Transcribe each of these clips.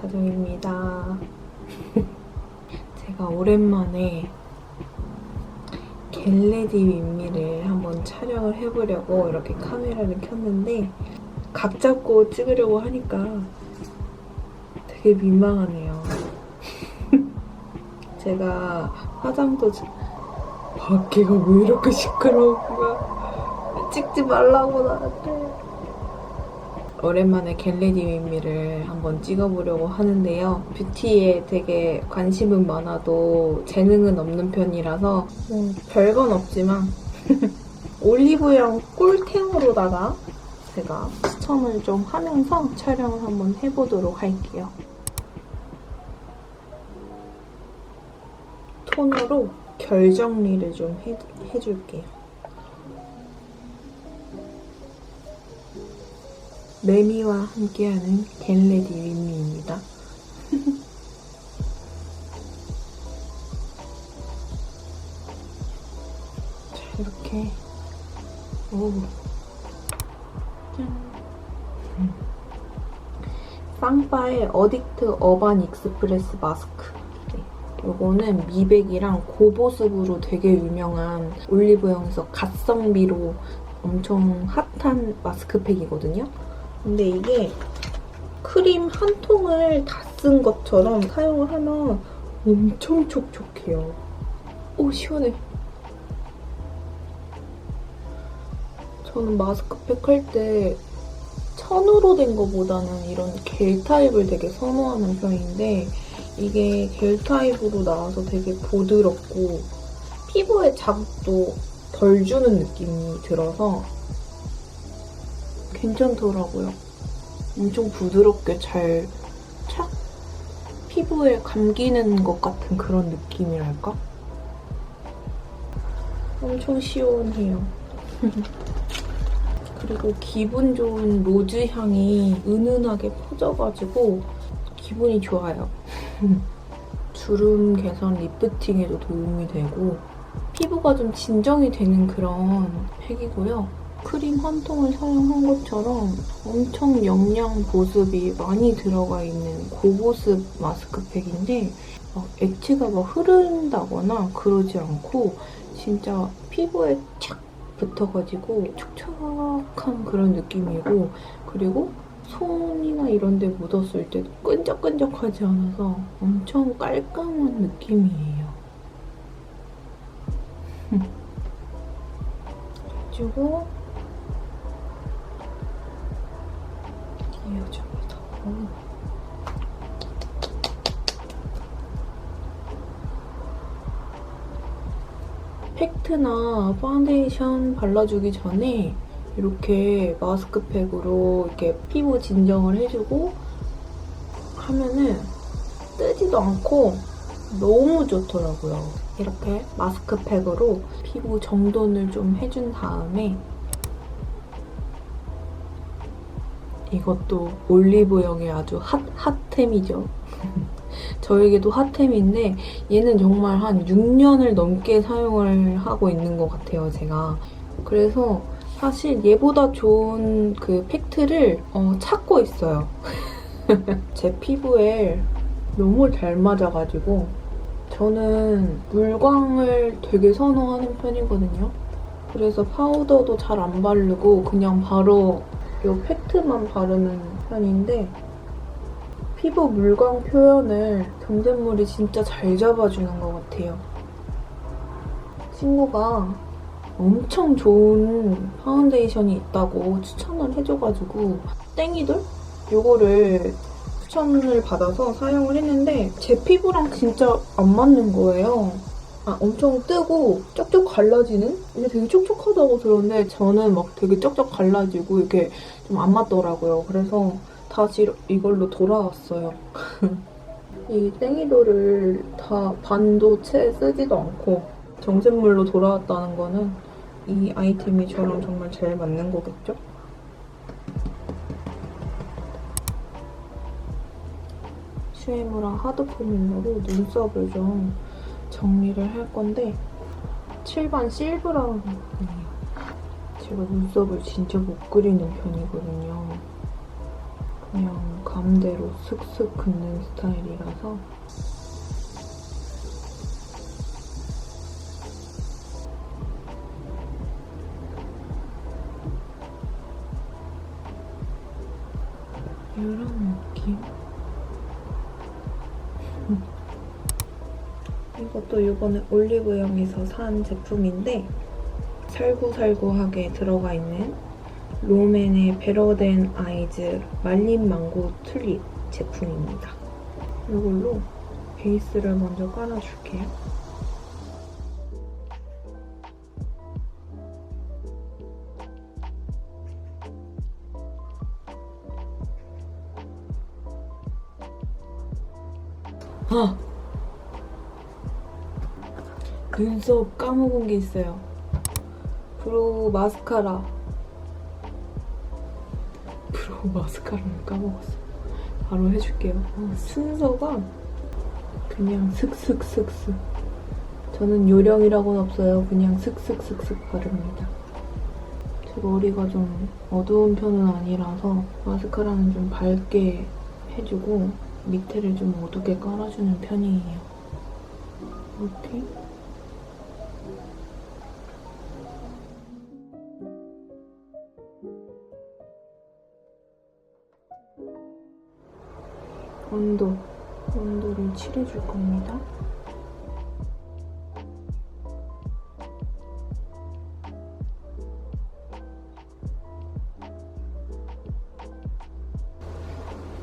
다정입니다. 제가 오랜만에 겟레디 윗미를 한번 촬영을 해보려고 이렇게 카메라를 켰는데 각 잡고 찍으려고 하니까 되게 민망하네요. 제가 화장도 지- 밖에가 왜 이렇게 시끄러운 거야? 찍지 말라고 나한테. 오랜만에 겟레디 윗미를 한번 찍어보려고 하는데요. 뷰티에 되게 관심은 많아도 재능은 없는 편이라서 뭐 별건 없지만 올리브영 꿀템으로다가 제가 추천을 좀 하면서 촬영을 한번 해보도록 할게요. 톤으로 결 정리를 좀 해, 해줄게요. 매미와 함께하는 겟레디 윈미입니다. 자, 이렇게 오 짠. 음. 쌍바의 어딕트 어반 익스프레스 마스크 네. 요거는 미백이랑 고보습으로 되게 유명한 올리브영에서 갓성비로 엄청 핫한 마스크팩이거든요. 근데 이게 크림 한 통을 다 쓴 것처럼 사용을 하면 엄청 촉촉해요. 오, 시원해. 저는 마스크팩 할 때 천으로 된 거보다는 이런 겔 타입을 되게 선호하는 편인데 이게 겔 타입으로 나와서 되게 부드럽고 피부에 자극도 덜 주는 느낌이 들어서 괜찮더라고요. 엄청 부드럽게 잘 착 피부에 감기는 것 같은 그런 느낌이랄까? 엄청 시원해요. 그리고 기분 좋은 로즈 향이 은은하게 퍼져가지고 기분이 좋아요. 주름 개선 리프팅에도 도움이 되고 피부가 좀 진정이 되는 그런 팩이고요. 크림 한 통을 사용한 것처럼 엄청 영양 보습이 많이 들어가 있는 고보습 마스크팩인데 막 액체가 막 흐른다거나 그러지 않고 진짜 피부에 착 붙어가지고 촉촉한 그런 느낌이고 그리고 손이나 이런 데 묻었을 때도 끈적끈적하지 않아서 엄청 깔끔한 느낌이에요. 그리고 이어줍니다. 오. 팩트나 파운데이션 발라주기 전에 이렇게 마스크팩으로 이렇게 피부 진정을 해주고 하면은 뜨지도 않고 너무 좋더라고요. 이렇게 마스크팩으로 피부 정돈을 좀 해준 다음에 이것도 올리브영의 아주 핫, 핫템이죠. 저에게도 핫템인데 얘는 정말 한 6년을 넘게 사용을 하고 있는 것 같아요, 제가. 그래서 사실 얘보다 좋은 그 팩트를 어, 찾고 있어요. 제 피부에 너무 잘 맞아가지고 저는 물광을 되게 선호하는 편이거든요. 그래서 파우더도 잘 안 바르고 그냥 바로 이 팩트만 바르는 편인데 피부 물광 표현을 정샘물이 진짜 잘 잡아주는 것 같아요. 친구가 엄청 좋은 파운데이션이 있다고 추천을 해줘가지고 땡이돌? 요거를 추천을 받아서 사용을 했는데 제 피부랑 진짜 안 맞는 거예요. 아, 엄청 뜨고 쪽쪽 갈라지는? 이게 되게 촉촉하다고 들었는데 저는 막 되게 쪽쪽 갈라지고 이게 좀 안 맞더라고요. 그래서 다시 이걸로 돌아왔어요. 이 땡이도를 다 반도 채 쓰지도 않고 정샘물로 돌아왔다는 거는 이 아이템이 저랑 정말 제일 맞는 거겠죠? 슈에무랑 하드 포뮬러로 눈썹을 좀 정리를 할 건데 7번 실브라운이에요. 제가 눈썹을 진짜 못 그리는 편이거든요. 그냥 감대로 슥슥 긋는 스타일이라서 이런 느낌? 이것도 이번에 올리브영에서 산 제품인데 살구살구하게 들어가 있는 롬앤의 베러덴 아이즈 말린 망고 튤립 제품입니다. 이걸로 베이스를 먼저 깔아줄게요. 아! 눈썹 까먹은 게 있어요. 브로우 마스카라. 브로우 마스카라를 까먹었어. 바로 해줄게요. 어, 순서가 그냥 슥슥슥슥. 저는 요령이라고는 없어요. 그냥 슥슥슥슥 바릅니다. 제 머리가 좀 어두운 편은 아니라서 마스카라는 좀 밝게 해주고 밑에를 좀 어둡게 깔아주는 편이에요. 이렇게. 온도, 온도를 칠해줄 겁니다.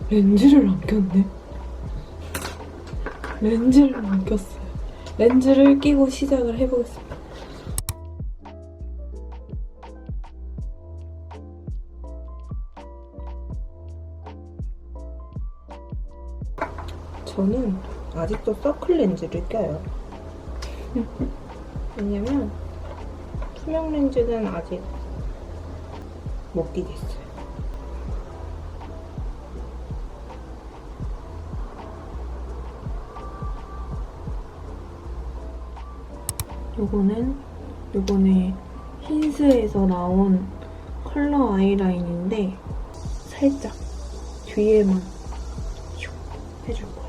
렌즈를 안 꼈네. 렌즈를 안 꼈어요. 렌즈를 끼고 시작을 해보겠습니다. 저는 아직도 서클 렌즈를 껴요. 왜냐면 투명 렌즈는 아직 못 끼겠어요. 요거는 요번에 힌스에서 나온 컬러 아이라인인데 살짝 뒤에만 슉 해줄 거예요.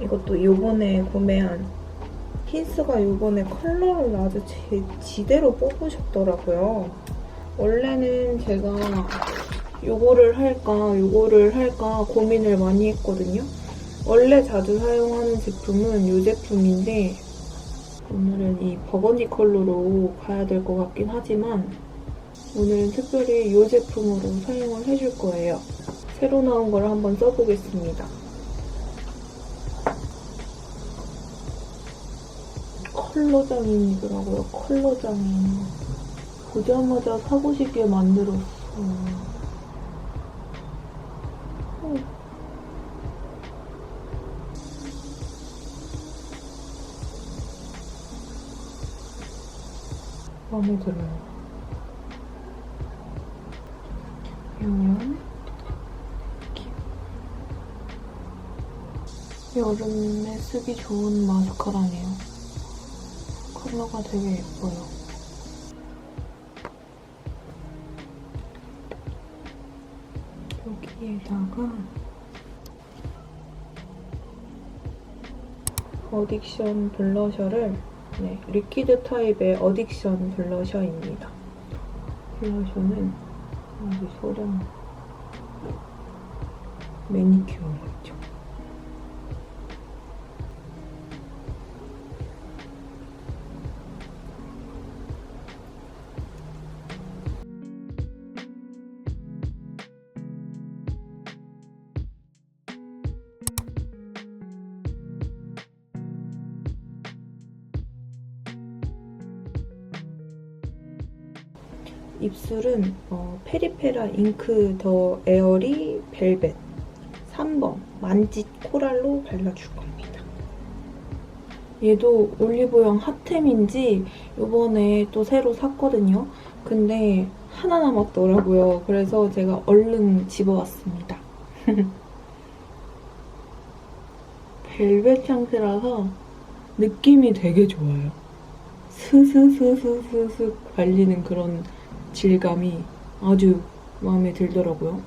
이것도 요번에 구매한 힌스가 요번에 컬러를 아주 제, 지대로 뽑으셨더라고요. 원래는 제가 요거를 할까 요거를 할까 고민을 많이 했거든요. 원래 자주 사용하는 제품은 이 제품인데 오늘은 이 버건디 컬러로 가야 될 것 같긴 하지만 오늘은 특별히 이 제품으로 사용을 해줄 거예요. 새로 나온 걸 한번 써보겠습니다. 컬러 장인이더라고요. 컬러 장인. 보자마자 사고 싶게 만들었어. 어. 마음에 들어요. 이런 여름에 쓰기 좋은 마스카라네요. 컬러가 되게 예뻐요. 여기에다가 어딕션 블러셔를 네, 리퀴드 타입의 어딕션 블러셔입니다. 블러셔는 아주 소량 매니큐어 같죠. 입술은 어, 페리페라 잉크 더 에어리 벨벳 3번 만짓 코랄로 발라줄 겁니다. 얘도 올리브영 핫템인지 이번에 또 새로 샀거든요. 근데 하나 남았더라고요. 그래서 제가 얼른 집어왔습니다. 벨벳 상태라서 느낌이 되게 좋아요. 스스스스스스 발리는 그런 질감이 아주 마음에 들더라고요.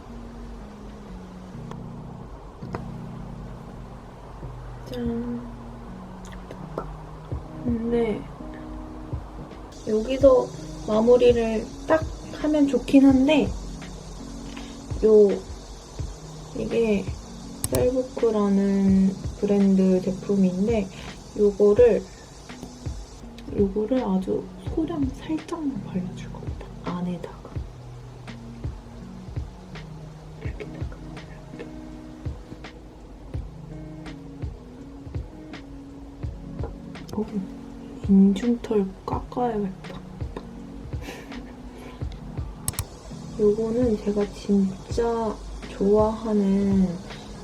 짠. 근데 여기서 마무리를 딱 하면 좋긴 한데 요 이게 셀부크라는 브랜드 제품인데 요거를 요거를 아주 소량 살짝만 겁니다. 안에다가 이렇게다가 이렇게. 어, 인중털 깎아야겠다. 요거는 제가 진짜 좋아하는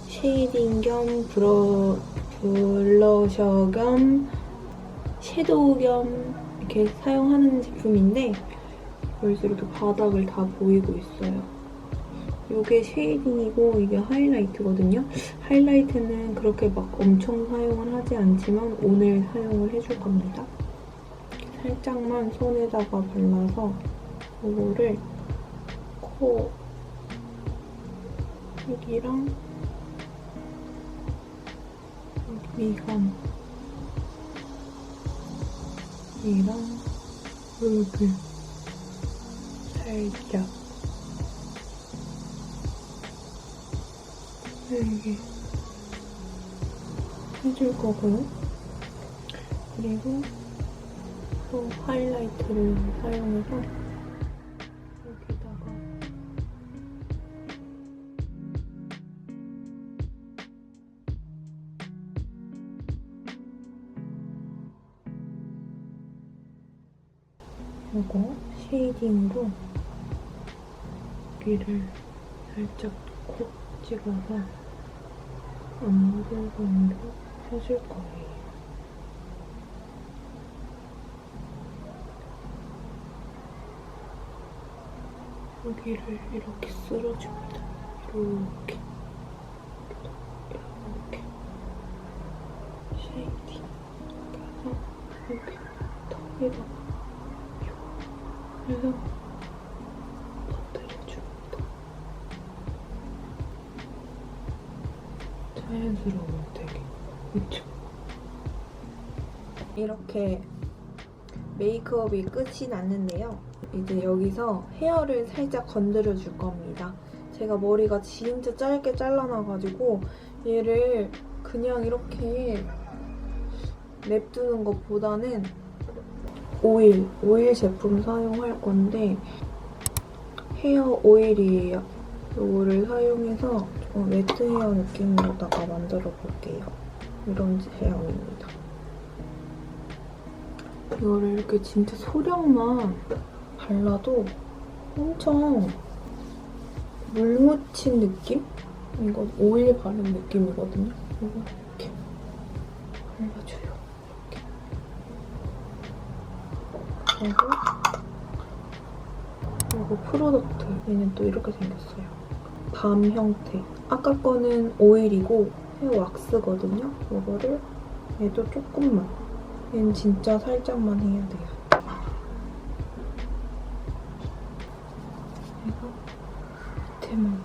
쉐이딩 겸 브러, 블러셔 겸 섀도우 겸 이렇게 사용하는 제품인데 벌써 이렇게 바닥을 다 보이고 있어요. 이게 쉐이딩이고 이게 하이라이트거든요. 하이라이트는 그렇게 막 엄청 사용을 하지 않지만 오늘 사용을 해줄 겁니다. 살짝만 손에다가 발라서 이거를 코 여기랑 여기 미간 이랑 여기 살짝 여기 해줄 거고요. 그리고 또 하이라이트를 사용해서 여기다가 이거 쉐이딩으로 여기를 살짝 콕 찍어서 앞부분으로 해줄 거예요. 여기를 이렇게 쓸어줍니다. 이렇게. 이렇게. 쉐이딩. 그래서 여기 턱에다가 그래서 그쵸? 이렇게 메이크업이 끝이 났는데요. 이제 여기서 헤어를 살짝 건드려 줄 겁니다. 제가 머리가 진짜 짧게 잘라놔가지고 얘를 그냥 이렇게 냅두는 것보다는 오일, 오일 제품 사용할 건데 헤어 오일이에요. 이거를 사용해서 좀 웨트 헤어 느낌으로다가 만들어 볼게요. 이런 제형입니다. 이거를 이렇게 진짜 소량만 발라도 엄청 물 묻힌 느낌? 이건 오일 바른 느낌이거든요. 이거 이렇게 발라줘요. 이렇게. 그리고 그리고 프로덕트 얘는 또 이렇게 생겼어요. 밤 형태. 아까 거는 오일이고 헤어 왁스거든요. 이거를 얘도 조금만. 얘는 진짜 살짝만 해야 돼요. 그리고 밑에만.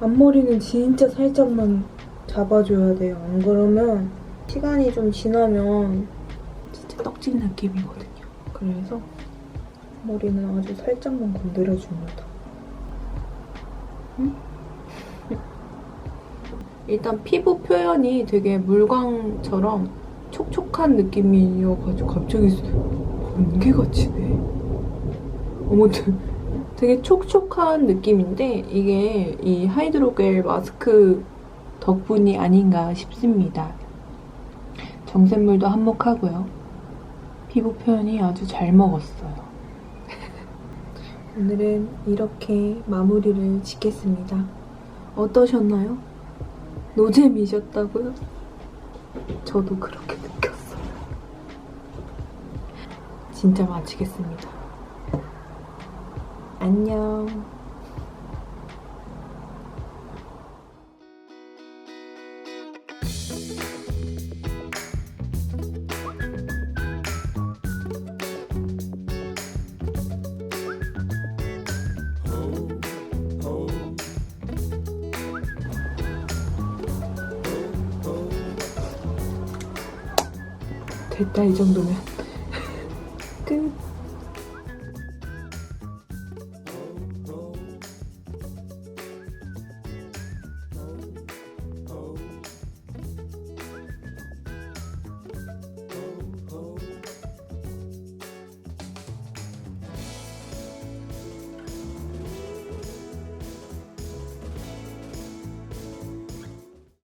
앞머리는 진짜 살짝만 잡아줘야 돼요. 안 그러면 시간이 좀 지나면 진짜 떡진 느낌이거든요. 그래서 머리는 아주 살짝만 건드려줍니다. 응? 일단 피부 표현이 되게 물광처럼 촉촉한 느낌이어가지고 갑자기 번개같이 네 아무튼 되게 촉촉한 느낌인데 이게 이 하이드로겔 마스크 덕분이 아닌가 싶습니다. 정샘물도 한몫하고요. 피부 표현이 아주 잘 먹었어요. 오늘은 이렇게 마무리를 짓겠습니다. 어떠셨나요? 노잼이셨다고요? 저도 그렇게 느꼈어요. 진짜 마치겠습니다. 안녕. 됐다 이 정도면. 끝